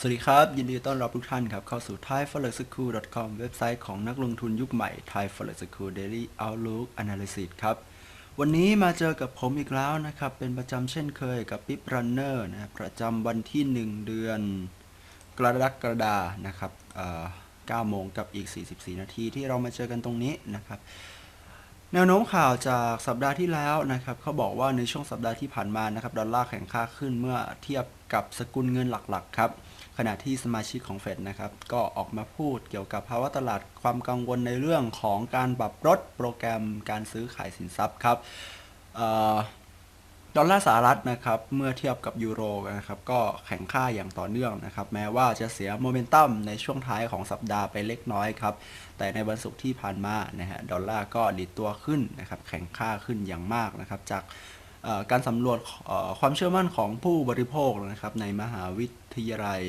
สวัสดีครับ ยินดีต้อนรับทุกท่านครับ เข้าสู่ thaiforexschool com เว็บไซต์ของนักลงทุนยุคใหม่ Thai Forex School Daily Outlook Analysis ครับ วันนี้มาเจอกับผมอีกแล้วนะครับ เป็นประจำเช่นเคยกับปิ๊บรันเนอร์นะประจำวันที่ 1 เดือน กรกฎานะครับเอ่อ9โมงกับอีก 44 นาทีที่เรามาเจอกันตรงนี้นะครับแนวโน้มข่าวจากสัปดาห์ที่แล้วนะครับเขาบอกว่าในช่วงสัปดาห์ที่ผ่านมานะครับดอลลาร์แข็งค่าขึ้นเมื่อเทียบกับสกุลเงินหลักๆครับ ขณะที่สมาชิกของเฟดนะครับ ก็ออกมาพูดเกี่ยวกับภาวะตลาดความกังวลในเรื่องของการปรับลดโปรแกรมการซื้อขายสินทรัพย์ครับออดอลลาร์สหรัฐนะครับเมื่อเทียบกับยูโรนะครับก็แข็งค่าอย่างต่อเนื่องนะครับแม้ว่าจะเสียโมเมนตัมในช่วงท้ายของสัปดาห์ไปเล็กน้อยครับแต่ในวันศุกร์ที่ผ่านมานะฮะดอลลาร์ก็ดีดตัวขึ้นนะครับแข็งค่าขึ้นอย่างมากนะครับจาก การสำรวจความเชื่อมั่นของผู้บริโภคนะครับ ในมหาวิทยาลัย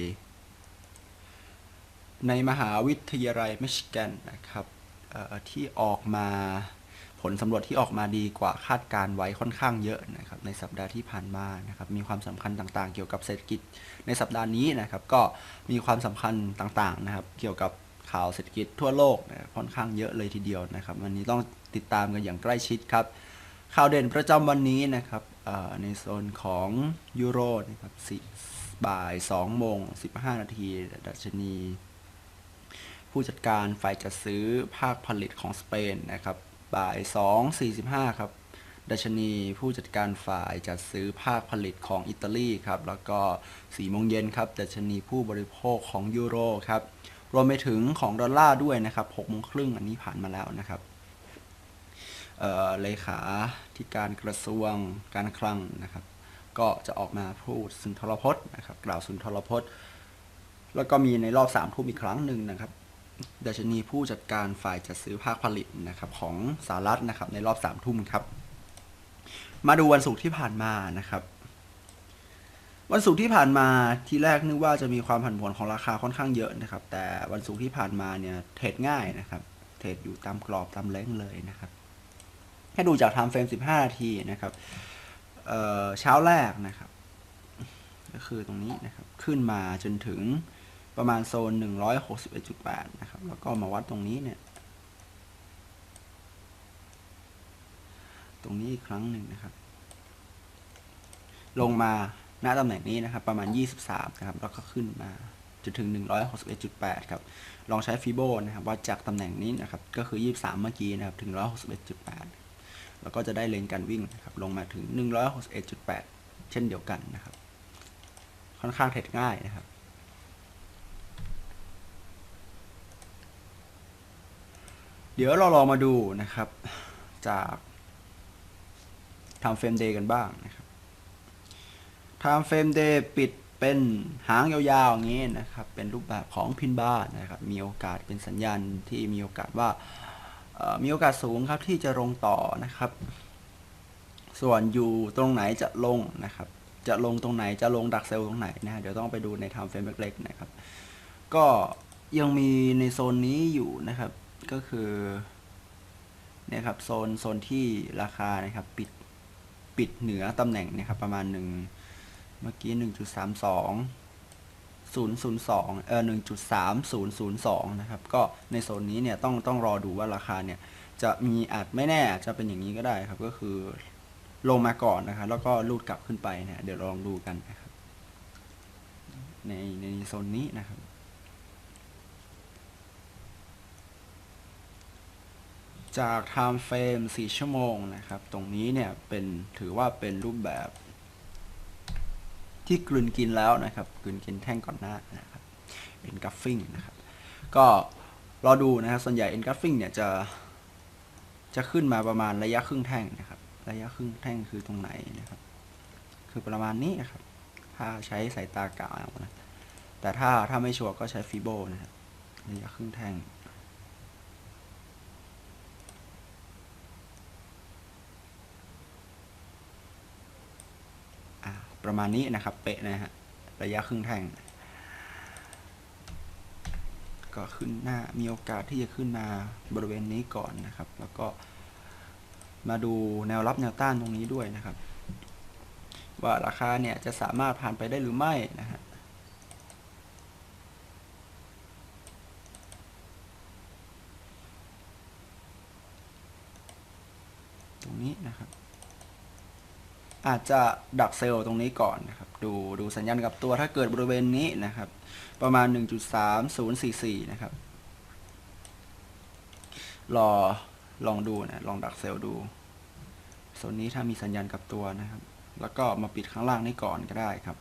ในมหาวิทยาลัยมิชิแกนนะครับที่ออกมาผลสำรวจที่ออกมาดีกว่าคาดการไว้ค่อนข้างเยอะนะครับในสัปดาห์ที่ผ่านมานะครับมีความสำคัญต่างๆ เกี่ยวกับเศรษฐกิจในสัปดาห์นี้นะครับ ก็มีความสำคัญต่างๆนะครับ เกี่ยวกับข่าวเศรษฐกิจทั่วโลกนะค่อนข้างเยอะเลยทีเดียวนะครับ วันนี้ต้องติดตามกันอย่างใกล้ชิดครับ ข่าวเด่นประจำวันนี้นะครับในโซนของยูโรนะครับสี่บ่าย2โมง 15 นาที ดัชนี ผู้จัดการฝ่ายจัดซื้อภาคผลิตของสเปนนะครับ บ่าย 2.45 ครับ ดัชนีผู้จัดการฝ่ายจัดซื้อภาคผลิตของอิตาลีครับ แล้วก็4โมงเย็นครับ ดัชนีผู้บริโภคของยูโรครับ รวมไปถึงของดอลลาร์ด้วยนะครับ6โมงครึ่งอันนี้ผ่านมาแล้วนะครับ เลขาที่การกระทรวงการคลังนะครับ ก็จะออกมาพูดสุนทรพจน์นะครับ กล่าวสุนทรพจน์ แล้วก็มีในรอบสามทุ่มอีกครั้งหนึ่งนะครับดัชนีผู้จัดการฝ่ายจัดซื้อภาคผลิตนะครับของสหรัฐนะครับในรอบสามทุ่มครับ มาดูวันศุกร์ที่ผ่านมานะครับ วันศุกร์ที่ผ่านมาที่แรกนึกว่าจะมีความผันผวนของราคาค่อนข้างเยอะนะครับ แต่วันศุกร์ที่ผ่านมาเนี่ยเทรดง่ายนะครับ เทรดอยู่ตามกรอบตามเล้งเลยนะครับ ให้ดูจากไทม์เฟรม 15 นาทีนะครับเเช้าแรกนะครับ ก็คือตรงนี้นะครับ ขึ้นมาจนถึงประมาณโซน 161.8 นะครับ แล้วก็มาวัดตรงนี้เนี่ย ตรงนี้อีกครั้งหนึ่งนะครับ ลงมาหน้าตำแหน่งนี้นะครับ ประมาณ 23 นะครับ แล้วก็ขึ้นมาจนถึง 161.8 ครับ ลองใช้ฟิโบนะครับวัดจากตำแหน่งนี้นะครับ ก็คือ 23 เมื่อกี้นะครับ ถึง 161.8 แล้วก็จะได้เลนการวิ่งนะครับลงมาถึง 161.8 เช่นเดียวกันนะครับ ค่อนข้างเทรดง่ายนะครับ เดี๋ยวเราลองมาดูนะครับจากทำเฟรมเดย์กันบ้างนะครับทำเฟรมเดย์ปิดเป็นหางยาวๆอย่างนี้นะครับ เป็นรูปแบบของพินบาร์นะครับ มีโอกาสเป็นสัญญาณที่มีโอกาสว่า มีโอกาสสูงครับที่จะลงต่อนะครับ ส่วนอยู่ตรงไหนจะลงนะครับ จะลงตรงไหนจะลงดักเซลล์ตรงไหนนะฮะเดี๋ยวต้องไปดูในไทม์เฟรมเล็กๆนะครับ ก็ยังมีในโซนนี้อยู่นะครับ ก็คือเนี่ยครับโซนโซนที่ราคานะครับปิดปิดเหนือตำแหน่งนะครับประมาณหนึ่งเมื่อกี้หนึ่งจุดสามสอง ศูนย์ศูนย์สองเออหนึ่งจุดสามศูนย์ศูนย์สอนะครับ ก็ในโซนนี้เนี่ยต้องต้องรอดูว่าราคาเนี่ยจะมีอาจไม่แน่จจะเป็นอย่างนี้ก็ได้ครับ ก็คือลงมาก่อนนะครับ แล้วก็ลูดกลับขึ้นไปเนี่ยเดี๋ยวลองดูกันนะครับ ในในโซนนี้นะครับจาก time frame 4 ชั่วโมงนะครับ ตรงนี้เนี่ยเป็นถือว่าเป็นรูปแบบ ที่กลืนกินแล้วนะครับกลืนกินแท่งก่อนหน้านะครับ engulfing นะครับ ก็รอดูนะครับส่วนใหญ่ engulfing เนี่ยจะจะขึ้นมาประมาณระยะครึ่งแท่งนะครับ ระยะครึ่งแท่งคือตรงไหนนะครับ คือประมาณนี้นะครับ ถ้าใช้สายตากะเอานะแต่ถ้าถ้าไม่ชัวร์ก็ใช้ฟีโบนะครับระยะครึ่งแท่ง ประมาณนี้นะครับ เป๊ะนะฮะ ระยะครึ่งแทงก็ขึ้นหน้า มีโอกาสที่จะขึ้นมาบริเวณนี้ก่อนนะครับ แล้วก็มาดูแนวรับแนวต้านตรงนี้ด้วยนะครับ ว่าราคาเนี่ยจะสามารถผ่านไปได้หรือไม่นะฮะตรงนี้นะครับ อาจจะดักเซลล์ตรงนี้ก่อนนะครับดูดูสัญญาณกับตัวถ้าเกิดบริเวณนี้นะครับ ประมาณ 1.3044 นะครับ รอลองดูนะลองดักเซลล์ดูโซนนี้ถ้ามีสัญญาณกับตัวนะครับ แล้วก็มาปิดข้างล่างนี้ก่อนก็ได้ครับ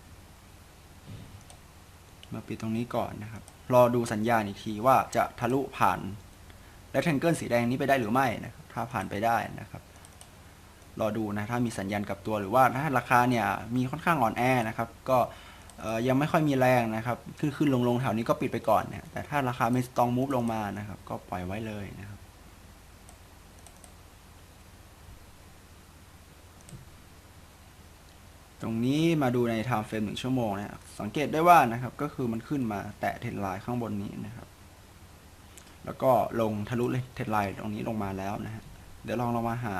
มาปิดตรงนี้ก่อนนะครับ รอดูสัญญาณอีกทีว่าจะทะลุผ่านและแทงเกิลสีแดงนี้ไปได้หรือไม่นะครับ ถ้าผ่านไปได้นะครับ รอดูนะถ้ามีสัญญาณกับตัวหรือว่าถ้าราคาเนี่ยมีค่อนข้างอ่อนแอนะครับก็ยังไม่ค่อยมีแรงนะครับขึ้นขึ้นลงลงแถวนี้ก็ปิดไปก่อนเนี่ยแต่ถ้าราคาไม่สตองมูฟลงมานะครับก็ปล่อยไว้เลยนะครับตรงนี้มาดูใน time frame หนึ่งชั่วโมงเนี่ยสังเกตได้ว่านะครับก็คือมันขึ้นมาแตะเทรนไลน์ข้างบนนี้นะครับ แล้วก็ลงทะลุเทรนไลน์ตรงนี้ลงมาแล้วนะฮะเดี๋ยวลองเรามาหา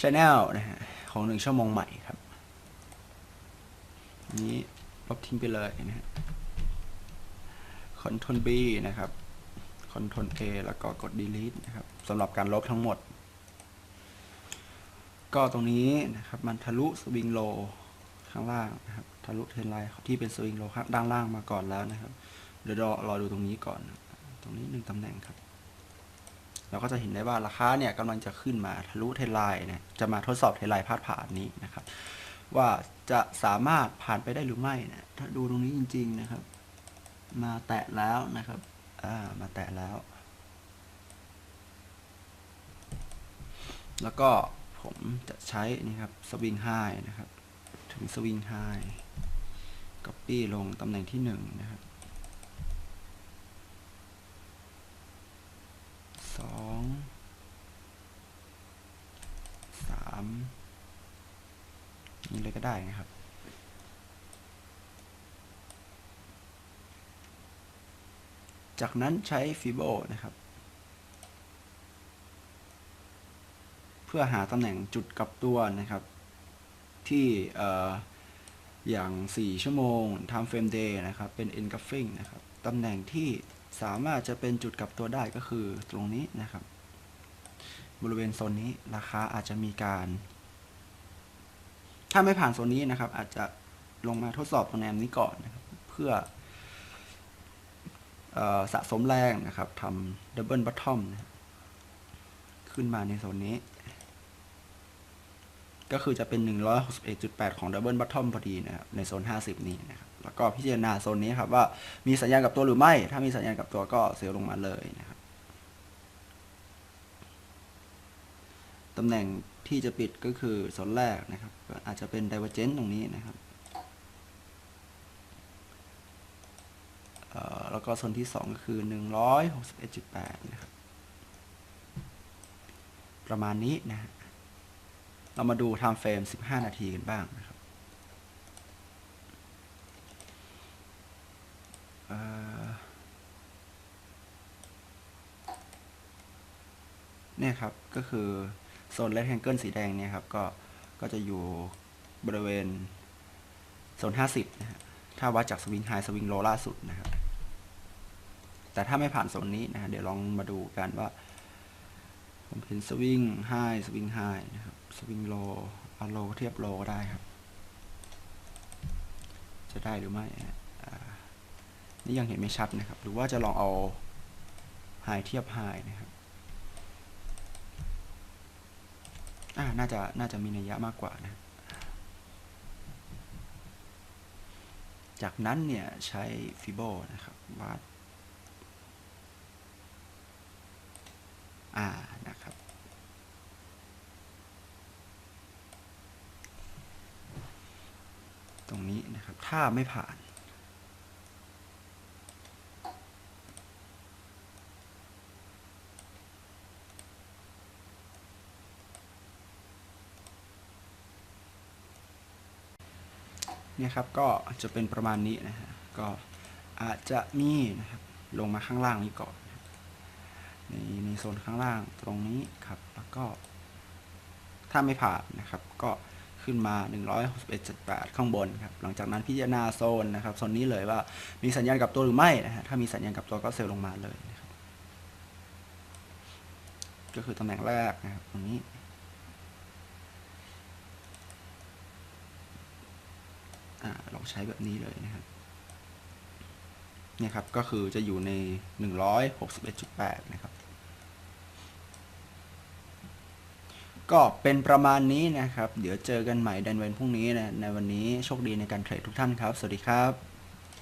Channel นะฮะของหนึ่งชั่วโมงใหม่ครับนี้ลบทิ้งไปเลยนะฮะ Ctrl B นะครับ Ctrl A แล้วก็กด delete นะครับสำหรับการลบทั้งหมด ก็ตรงนี้นะครับมันทะลุสวิงโลข้างล่างนะครับทะลุเทรนไลน์ที่เป็นสวิงโลข้างด้านล่างมาก่อนแล้วนะครับ เดี๋ยวรอรอดูตรงนี้ก่อน ตรงนี้หนึ่งตำแหน่งครับ เราก็จะเห็นได้ว่าราคาเนี่ยกำลังจะขึ้นมาทะลุเทไลน์นะจะมาทดสอบเทไลน์พาดผ่านนี้นะครับ ว่าจะสามารถผ่านไปได้หรือไม่นะถ้าดูตรงนี้จริง ๆนะครับ มาแตะแล้วนะครับอ่ามาแตะแล้ว แล้วก็ผมจะใช้นี่ครับสวิงไฮนะครับ ถึงสวิงไฮก๊อปปี้ลงตำแหน่งที่หนึ่งนะครับสองสามนี่ เลยก็ได้นะครับ จากนั้นใช้ฟิโบนะครับ เพื่อหาตำแหน่งจุดกลับตัวนะครับ ที่ออย่าง 4 ชั่วโมง time frame day นะครับ เป็น engulfing นะครับ ตำแหน่งที่สามารถจะเป็นจุดกลับตัวได้ก็คือตรงนี้นะครับ บริเวณโซนนี้ราคาอาจจะมีการ ถ้าไม่ผ่านโซนนี้นะครับ อาจจะลงมาทดสอบตรงแนวนี้ก่อนนะครับ เพื่ออสะสมแรงนะครับทำ double bottom นะครับขึ้นมาในโซนนี้ ก็คือจะเป็น 161.8 ของ Double Bottom พอดีนะครับ ในโซน 50 นี้นะครับ แล้วก็พิจารณาโซนนี้ครับว่ามีสัญญาณกับตัวหรือไม่ ถ้ามีสัญญาณกับตัวก็เซลล์ลงมาเลยนะครับตำแหน่งที่จะปิดก็คือโซนแรกนะครับ อาจจะเป็น Divergent ตรงนี้นะครับแล้วก็โซนที่ 2 ก็คือ 161.8 นะครับ ประมาณนี้นะฮะเรามาดู time frame 15 นาทีกันบ้างนะครับเอ่อเนี่ยครับ ก็คือ โซน rectangle สีแดงเนี่ยครับ ก็ ก็จะอยู่บริเวณโซน 50 นะฮะ ถ้าวัดจากสวิงไฮสวิงโลล่าสุดนะครับ แต่ถ้าไม่ผ่านโซนนี้นะฮะเดี๋ยวลองมาดูกันว่า ผมเห็นสวิงไฮสวิงไฮนะครับ สวิงโลเอาโลเทียบโลก็ได้ครับ จะได้หรือไม่ฮะอ่านี่ยังเห็นไม่ชัดนะครับ หรือว่าจะลองเอาไฮเทียบไฮนะครับ อ่าน่าจะน่าจะมีนัยยะมากกว่านะ จากนั้นเนี่ยใช้ฟิโบนะครับวาดอ่านะครับตรงนี้นะครับ ถ้าไม่ผ่าน นี่ยครับก็จะเป็นประมาณนี้นะฮะก็อาจจะมีนะครับลงมาข้างล่างนี้ก่อนในในโซนข้างล่างตรงนี้ครับแล้วก็ถ้าไม่ผ่านนะครับ ก็ขึ้นมา 161.8 ข้างบนครับหลังจากนั้นพิจารณาโซนนะครับโซนนี้เลยว่ามีสัญญาณกับตัวหรือไม่นะฮะถ้ามีสัญญาณกับตัวก็เซลล์ลงมาเลยนะครับก็คือตำแหน่งแรกนะครับตรงนี้ อ่าลองใช้แบบนี้เลยนะครับเนี่ยครับ ก็คือจะอยู่ใน 161.8 นะครับ ก็เป็นประมาณนี้นะครับ เดี๋ยวเจอกันใหม่ดันเวนพรุ่งนี้นะ ในวันนี้โชคดีในการเทรดทุกท่านครับ สวัสดีครับ